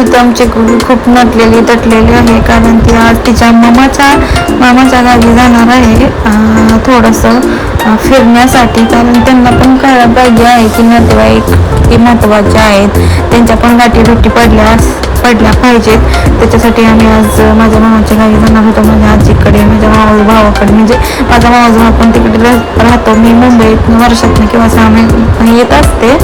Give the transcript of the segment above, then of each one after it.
तिथं आमची खूप नटलेली तटलेली आहे. कारण ती आज तिच्या मामाच्या मामाच्या गावी जाणार आहे. थोडंसं फिरण्यासाठी. कारण त्यांना पण कळलं पाहिजे आहे की नातेवाईक हे महत्त्वाचे आहेत. त्यांच्या पण गाठी पडल्या पडल्या पाहिजेत. त्याच्यासाठी आम्ही आज माझ्या मामाच्या गावी जाणार होतो. माझ्या आजीकडे माझ्या मामा भावाकडे. म्हणजे माझा मामा भाव पण तिकडे राहतो. मी मुंबईत वर्षातनं किंवा सहा महिने येत असते.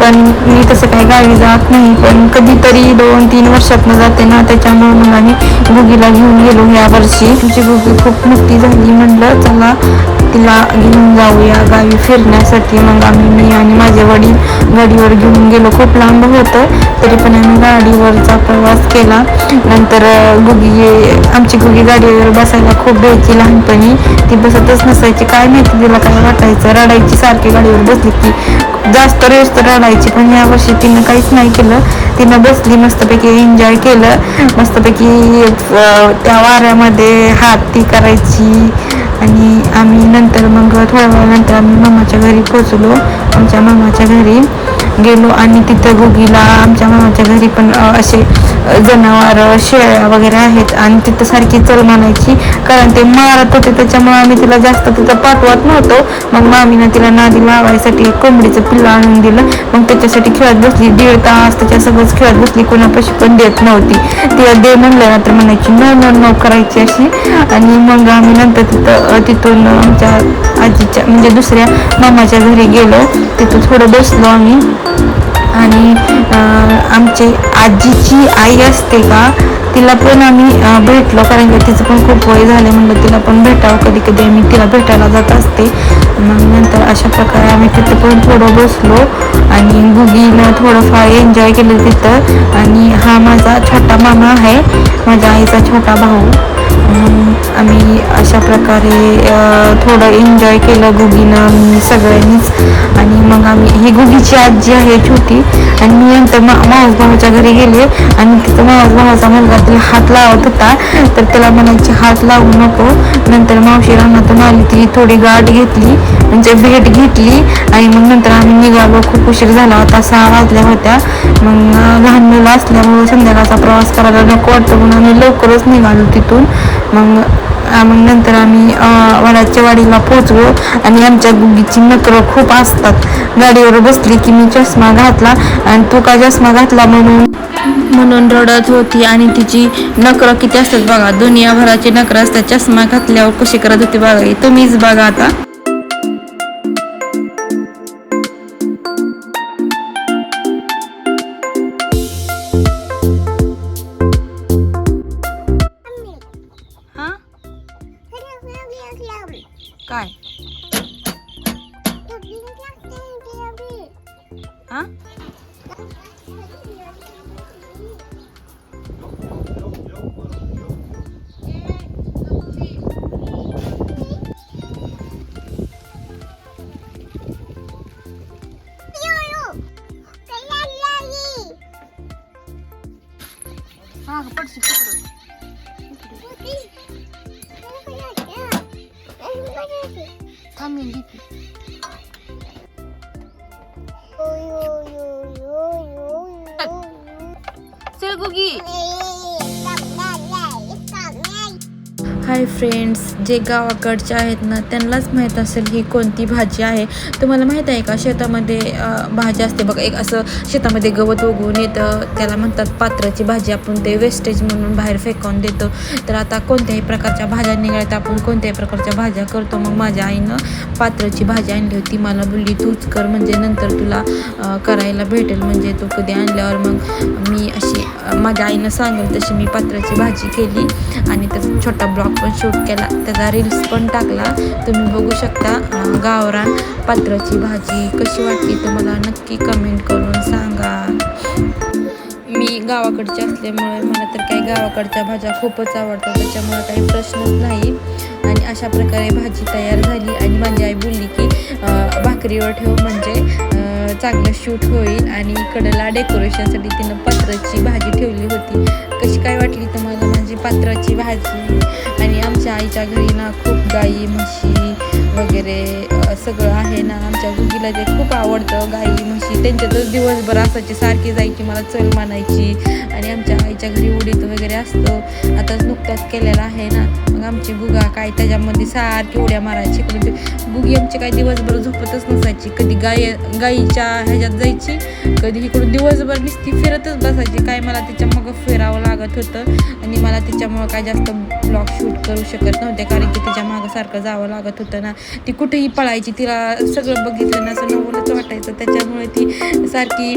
पण मी तसं काही गावी जात नाही. पण कधीतरी दोन तीन वर्षातनं जाते ना. त्याच्यामुळे मग आम्ही गुगीला घेऊन गेलो या वर्षी. तुमची गुगी खूप मोठी झाली. म्हणलं चला तिला घेऊन जाऊया गावी फिरण्यासाठी. मग आम्ही मी आणि माझे वडील गाडीवर घेऊन गेलो. खूप लांब होतं तरी पण आम्ही गाडीवरचा प्रवास केला. नंतर गुगी आमची गुगी गाडीवर बसायला खूप भ्यायची लहानपणी. ती बसतच नसायची. काय माहिती तिला काय वाटायचं? रडायची सारखी गाडीवर बसली की जास्त रेस तर रडायची पण यावर्षी तिनं काहीच नाही केलं. तिनं बसली मस्तपैकी एन्जॉय केलं. मस्तपैकी त्या वाऱ्यामध्ये हात ती करायची. आणि आम्ही नंतर मग थोड्या वेळानंतर आम्ही मामाच्या घरी पोचलो आमच्या मामाच्या घरी गेलो आणि तिथं गोगीला आमच्या मामाच्या घरी पण असे जनावर शेळ्या वगैरे आहेत. आणि तिथं सारखी चल म्हणायची. कारण ते मारत होते त्याच्यामुळे आम्ही तिला जास्त तिथं पाठवत नव्हतो. मग मामीनं तिला नादी लावायसाठी एक कोंबडीचं पिल्लं आणून दिलं. मग त्याच्यासाठी खेळत बसली. दीड तास त्याच्या सगळंच खेळत बसली. कोणापाशी पण देत नव्हती. तिला दे म्हणलं ना तर म्हणायची न न न करायची अशी. आणि मग आम्ही नंतर तिथं तिथून आमच्या आजीच्या म्हणजे दुसऱ्या मामाच्या घरी गेलो. तिथं थोडं बसलो आम्ही. आणि आमची आजीची आई असते का तिला पण आम्ही भेटलो. कारण की तिचं पण खूप वय झालं म्हणलं तिला पण भेटावं. कधी कधी आम्ही तिला भेटायला जात असते. मग नंतर अशा प्रकारे आम्ही तिथं पण थोडं बसलो. आणि भुगीनं थोडंफार एन्जॉय केलं तिथं. आणि हा माझा छोटा मामा आहे. माझ्या आईचा छोटा भाऊ. आम्ही अशा प्रकारे थोडं एन्जॉय केलं गुगीनं मी सगळ्यांनीच. आणि मग आम्ही ही गुगीची आजी आहे छोटी. आणि मी नंतर मा मावस भावाच्या घरी गेले. आणि तिथं माऊस भावाचा मुलगा तिला हात लावत होता. तर त्याला म्हणायची हात लावू नको. नंतर मावशी रानातून आली ती थोडी गाठ घेतली म्हणजे भेट घेतली. आणि मग नंतर आम्ही निघालो. खूप उशीर झाला होता सहा वाजल्या होत्या. मग लहान मुलं असल्यामुळे संध्याकाळचा प्रवास करायला नको वाटतं म्हणून आम्ही लवकरच निघालो तिथून. मग मग नंतर आम्ही वडाच्या वाडीला पोचलो आणि आमच्या गुगीची नखरं खूप असतात. गाडीवर बसली की मी चष्मा घातला आणि तू का चष्मा घातला म्हणून? म्हणून रडत होती आणि तिची नकरं किती असतात बघा. दुनियाभराची नकर असतात. चष्मा घातल्यावर कशी करत होती बघा. तुम्हीच बघा आता. 하면 이 요요요요요. 아, हाय फ्रेंड्स जे गावाकडचे आहेत ना त्यांनाच माहीत असेल ही कोणती भाजी आहे. तुम्हाला माहीत आहे का शेतामध्ये भाजी असते बघा एक असं शेतामध्ये गवत उगवून येतं त्याला म्हणतात पात्राची भाजी आपण ते वेस्टेज म्हणून बाहेर फेकून देतो. तर आता कोणत्याही प्रकारच्या भाज्या निघाल्यात आपण कोणत्याही प्रकारच्या भाज्या करतो. मग माझ्या आईनं पात्राची भाजी आणली होती. मला बोलली तूच कर म्हणजे नंतर तुला करायला भेटेल म्हणजे तू कधी आणल्यावर मग मी अशी माझ्या आईनं सांगेल तशी मी पात्राची भाजी केली आणि त्याचा छोटा ब्लॉग पण शूट केला. त्याचा रील्स पण टाकला. तुम्ही बघू शकता गावरान पात्राची भाजी कशी वाटली तुम्हाला नक्की कमेंट करून सांगा. मी गावाकडची असल्यामुळे मला तर काही गावाकडच्या भाज्या खूपच आवडतात. त्याच्यामुळे काही प्रश्नच नाही. आणि अशा प्रकारे भाजी तयार झाली आणि माझी आई बोलली की भाकरीवर ठेव म्हणजे चांगलं शूट होईल आणि इकडला डेकोरेशनसाठी तिनं पत्राची भाजी ठेवली होती. कशी काय वाटली तुम्हाला? म्हणजे माझी पात्राची भाजी आणि आमच्या आईच्या घरी ना खूप गाई म्हशी वगैरे सगळं आहे ना. आमच्या गुगीला जे खूप आवडतं. गाई म्हशी त्यांच्यातच दिवसभर असायची सारखी जायची मला चल म्हणायची. आणि आमच्या आईच्या घरी उडीत वगैरे असतो. आताच नुकताच केलेला आहे ना. मग आमची गुगा काय त्याच्यामध्ये सारखी उड्या मारायची कधी गुगी आमची काय दिवसभर झोपतच नसायची. कधी गाय गाईच्या ह्याच्यात जायची कधी इकडून दिवसभर नुसती फिरतच बसायची. काय मला तिच्या मग फिरावं लागत होतं आणि मला तिच्यामुळं काय जास्त ब्लॉग शूट करू शकत नव्हते कारण की तिच्या मागं सारखं जावं लागत होतं ना. ती कुठेही पळायची तिला सगळं बघितलं ना असं नवलंच वाटायचं. त्याच्यामुळे ती सारखी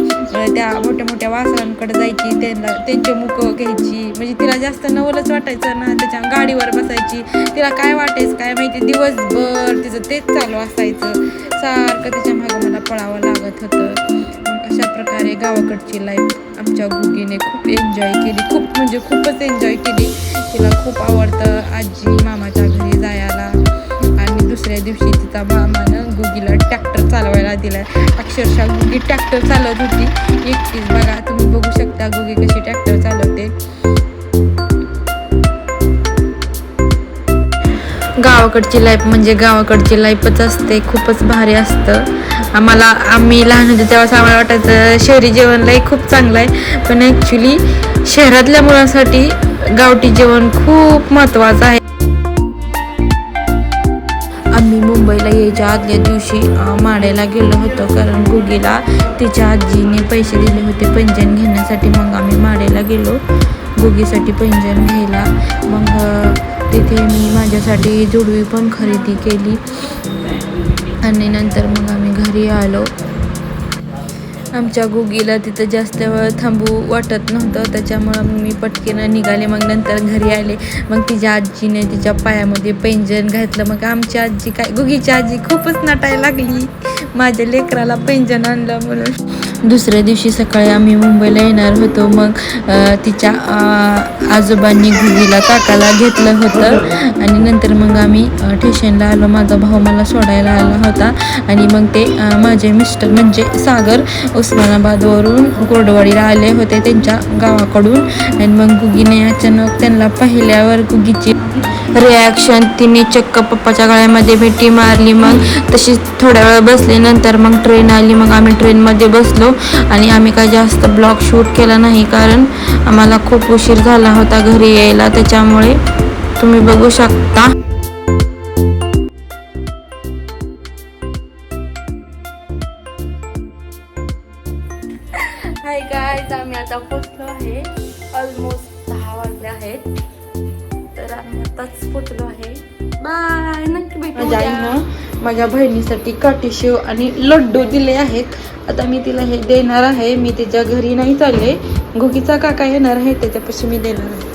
त्या मोठ्या मोठ्या वासरांकडे जायची त्यांना त्यांचे मुख घ्यायची. म्हणजे तिला जास्त नवलच वाटायचं ना त्याच्या गाडीवर बसायची. तिला काय वाटायचं काय माहिती दिवसभर तिचं तेच चालू असायचं. सारखं तिच्या मागं मला पळावं लागत होतं. अशा प्रकारे गावाकडची लाईफ आमच्या गुगीने खूप एन्जॉय केली. खूप म्हणजे खूपच एन्जॉय केली. तिला खूप आवडतं आजी मामाच्या घरी जायला. आणि दुसऱ्या दिवशी तिचा मामानं गुगीला ट्रॅक्टर चालवायला दिला अक्षरशः गुगी ट्रॅक्टर चालवत होती. एकटीच बघा तुम्ही बघू शकता गुगी गावाकडची लाईफ म्हणजे गावाकडची लाईफच असते खूपच भारी असतं. आम्हाला आम्ही लहान होते तेव्हाच आम्हाला वाटायचं शहरी जेवण खूप चांगलं आहे. पण ॲक्च्युली शहरातल्या मुलांसाठी गावठी जेवण खूप महत्त्वाचं आहे. आम्ही मुंबईला यायच्या आदल्या दिवशी अं, माड्याला गेलो होतो. कारण गुगीला तिच्या आजीने पैसे दिले होते पैंजण घेण्यासाठी. मग आम्ही माड्याला गेलो. गुगीसाठी पैंजण घ्यायला. मग तिथे मी माझ्यासाठी जुडवी पण खरेदी केली. आणि नंतर मग आम्ही घरी आलो. आमच्या गुगीला तिथं जास्त वेळ थांबू वाटत नव्हतं. त्याच्यामुळं मग मी पटकीनं निघाले. मग नंतर घरी आले. मग तिच्या आजीने तिच्या पायामध्ये पेंजन घातलं. मग आमची आजी काय? गुगीची आजी खूपच नटायला लागली. माझ्या लेकराला पेंजन आणलं म्हणून. दुसऱ्या दिवशी सकाळी आम्ही मुंबईला येणार होतो. मग तिच्या आजोबांनी गुगीला काकाला घेतलं होतं. आणि नंतर मग आम्ही अं, स्टेशनला आलो. माझा भाऊ मला सोडायला आला होता. आणि मग ते माझे मिस्टर म्हणजे सागर उस्मानाबादवरून कोरडवाडीला आले होते त्यांच्या गावाकडून. आणि मग गुगीने अचानक त्यांना पाहिल्यावर गुगीची रिॲक्शन तिने चक्क पप्पाच्या गळ्यामध्ये भेटी मारली. मग तशी थोड्या वेळ बसली. नंतर मग ट्रेन आली. मग आम्ही ट्रेनमध्ये बसलो. आणि आम्ही काही जास्त ब्लॉग शूट केला नाही कारण आम्हाला खूप उशीर झाला होता घरी यायला. त्याच्यामुळे तुम्ही बघू शकता. हाय गायज आम्ही आता पोचलो आहे. ऑलमोस्ट दहा वाजले आहेत. तर आम्ही आताच पोचलो आहे. बाय नक्की भेटू माझ्या बहिणीसाठी काटीशेव आणि लड्डू दिले आहेत. आता मी तिला हे देणार आहे. मी तिच्या घरी नाही चालले. घोगीचा काका येणार आहे त्याच्यापाशी मी देणार आहे.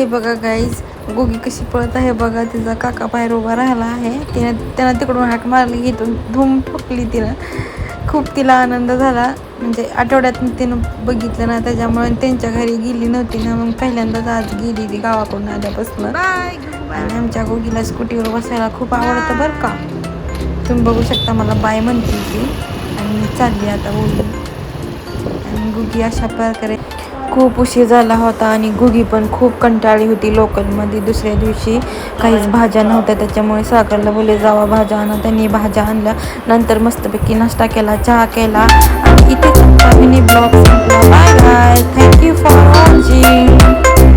हे बघा गाईज गोगी कशी पळत आहे बघा. तिचा काका बाहेर उभा राहिला आहे. तिने त्यानं तिकडून हाक मारली इथून धूम ठोकली तिनं खूप तिला आनंद झाला. म्हणजे आठवड्यात तिनं बघितलं ना त्याच्यामुळे त्यांच्या घरी गेली नव्हती ना मग पहिल्यांदाच आज गेली ती गावाकडून आल्यापासून. आणि आमच्या गोगीला स्कूटीवर बसायला खूप आवडतं बरं का. तुम्ही बघू शकता मला बाय म्हणते ती. आणि मी चालली आता बोलली आणि गुगी अशा प्रकारे खूप उशीर झाला होता आणि गुगी पण खूप कंटाळी होती लोकलमध्ये. दुसऱ्या दिवशी काहीच भाज्या नव्हत्या त्याच्यामुळे सागरला बोले जावा भाज्या आणा. त्यांनी भाज्या आणल्या. नंतर मस्तपैकी नाश्ता केला चहा केला. आणि इथे ब्लॉग संपला bye bye thank you for watching